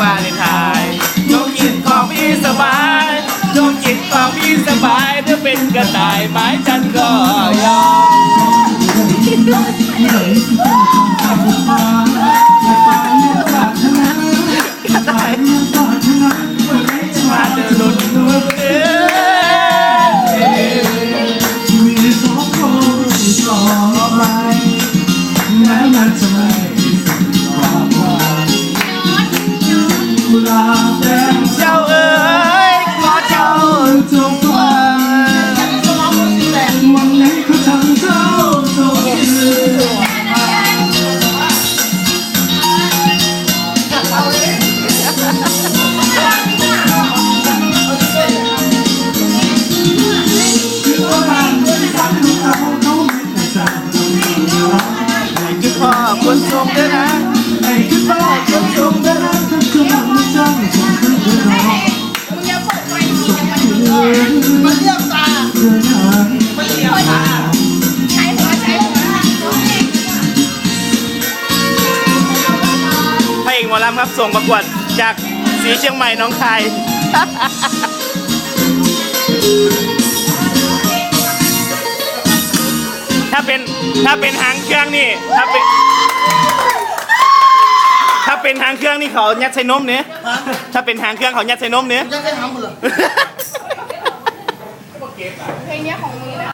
วาเลนไทน์จงกินของพี่สบายจงกินของพี่สบายถ้าเป็นกระต่ายไม้ฉันก็ยอม là đen cháu có cháu ở trong phòng mặt có thằng cháu rồi Hãy subscribe cho kênh Ghiền Mì Gõ Để không bỏ lỡ những video hấp dẫn รับส่งประกวดจากสีเชียงใหม่น้องคายถ้าเป็นถ้าเป็นหางเครื่องนี่ถ้าเป็นถ้าเป็นหางเครื่องนี่เขายัดใส่นมเนี่ยถ้าเป็นหางเครื่องเขายัดใส่นมเนี่ย ยังได้ทำเหรอ เพลงนี้ของมึงนะ